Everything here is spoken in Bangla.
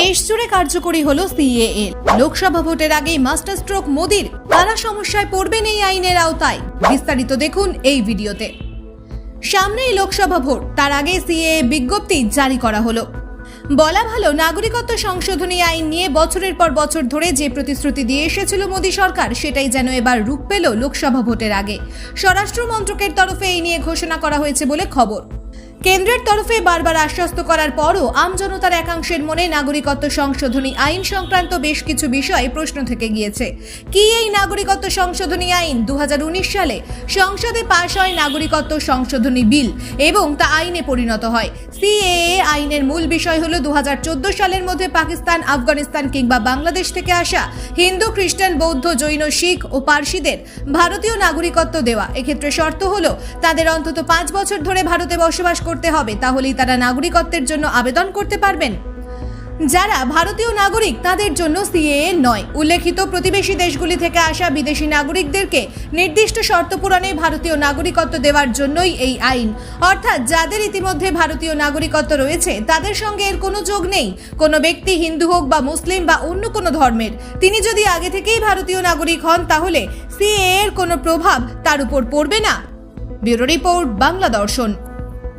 দেশ জুড়ে কার্যকরী হল সিএএ। লোকসভা ভোটের আগেই মাস্টার স্ট্রোক মোদির। কারা সমস্যায় পড়বেন এই আইনের আওতায়। বিস্তারিত দেখুন এই ভিডিওতে। সামনেই লোকসভা ভোট। তার আগে সিএ বিজ্ঞপ্তি জারি করা হলো। বলা ভালো, নাগরিকত্ব সংশোধনী আইন নিয়ে বছরের পর বছর ধরে যে প্রতিশ্রুতি দিয়ে এসেছিল মোদী সরকার, সেটাই যেন এবার রূপ পেল লোকসভা ভোটের আগে। স্বরাষ্ট্র মন্ত্রকের তরফে এই নিয়ে ঘোষণা করা হয়েছে বলে খবর। কেন্দ্রের তরফে বারবার আশ্বস্ত করার পরও আমজনতার একাংশের মনে নাগরিকত্ব সংশোধনী আইন সংক্রান্ত বেশ কিছু বিষয় প্রশ্ন থেকে গিয়েছে। কি এই নাগরিকত্ব সংশোধনী আইন দুহাজার উনিশ সালে সংসদে পাশ হয় নাগরিকত্ব সংশোধনী বিল এবং তা আইনে পরিণত হয়? সিএএ আইনের মূল বিষয় হলো দু সালের মধ্যে পাকিস্তান, আফগানিস্তান কিংবা বাংলাদেশ থেকে আসা হিন্দু, খ্রিস্টান, বৌদ্ধ, জৈন, শিখ ও পার্সিদের ভারতীয় নাগরিকত্ব দেওয়া। এক্ষেত্রে শর্ত হলো তাদের অন্তত পাঁচ বছর ধরে ভারতে বসবাস করতে হবে, তাহলেই তারা নাগরিকত্বের জন্য আবেদন করতে পারবেন। যারা ভারতীয় নাগরিক, তাদের জন্য সিএএ নয়। উল্লেখিত প্রতিবেশী দেশগুলি থেকে আসা বিদেশি নাগরিকদেরকে নির্দিষ্ট শর্ত পূরণে ভারতীয় নাগরিকত্ব দেওয়ার জন্যই এই আইন। অর্থাৎ যাদের ইতিমধ্যে ভারতীয় নাগরিকত্ব রয়েছে, তাদের সঙ্গে এর কোনো যোগ নেই। কোনো ব্যক্তি হিন্দু হোক বা মুসলিম বা অন্য কোনো ধর্মের। তিনি যদি আগে থেকেই ভারতীয় নাগরিক হন, তাহলে সিএএ এর কোনো প্রভাব তার উপর পড়বে না। ব্যুরো রিপোর্ট, বাংলা দর্শন।